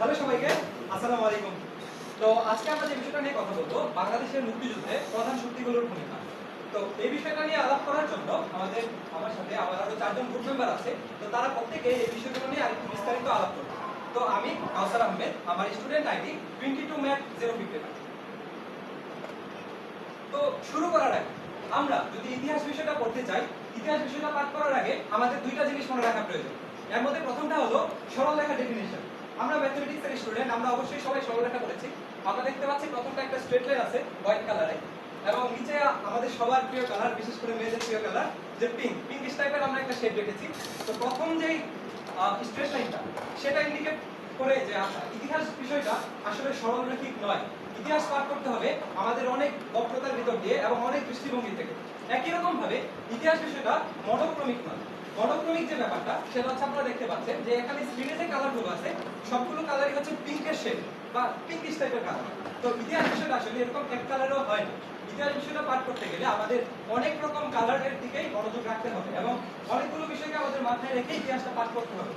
Hello সবাইকে আসসালামু আলাইকুম। তো আজকে আমরা যে বিষয়টা নিয়ে কথা বলব, বাংলাদেশের মুক্তিযুদ্ধে প্রধান শক্তিগুলোর ভূমিকা। তো এই বিষয়টা নিয়ে আলাপ করার জন্য আমাদের আমার সাথে আমার আরও চারজন গ্রুপ মেম্বার আছে, তো তারা প্রত্যেকে এই বিষয়গুলো নিয়ে আরেকটু বিস্তারিত আলাপ করবে। তো আমি কাউসার আহমেদ, আমার student ID twenty two mat zero fifty তো শুরু করার আগে, আমরা যদি ইতিহাস বিষয়টা পড়তে চাই, ইতিহাস বিষয়টা পাঠ করার আগে আমাদের দুইটা জিনিস মনে রাখা প্রয়োজন। এর মধ্যে প্রথমটা হলো সরলরেখা ডেফিনিশন আমরা ম্যাথমেটিক্স এর স্টুডেন্ট আমরা অবশ্যই সবাই সরলরেখা পড়েছি আমরা দেখতে পাচ্ছি প্রথমটা একটা স্ট্রেট লাইন আছে হোয়াইট কালারে এবং নিচে আমাদের সবার প্রিয় কালার বিশেষ করে মেয়েদের প্রিয় কালার যে পিঙ্ক পিঙ্কিশ টাইপের আমরা একটা শেড রেখেছি। তো প্রথম যেই স্ট্রেট লাইনটা সেটা ইন্ডিকেট করে যে ইতিহাস বিষয়টা আসলে সরলরৈখিক নয়। ইতিহাস পাঠ করতে হবে আমাদের অনেক বক্রতার ভিতর দিয়ে এবং অনেক দৃষ্টিভঙ্গি থেকে। একই রকম ভাবে ইতিহাস বিষয়টা মনোক্রমিক নয়। মনোক্রমিক যে ব্যাপারটা, সেটা হচ্ছে আপনারা দেখতে পাচ্ছেন যে এখানে স্ক্রিনে যে কালারগুলো আছে, সবগুলো কালারই হচ্ছে পিঙ্কের শেড বা পিঙ্কিশ টাইপের কালার তো ইতিহাস বিষয়টা আসলে এরকম এক কালারও হয় না ইতিহাস বিষয়টা পাঠ করতে গেলে আমাদের অনেক রকম কালারের দিকেই মনোযোগ রাখতে হবে এবং অনেকগুলো বিষয়কে আমাদের মাথায় রেখে ইতিহাসটা পাঠ করতে হবে।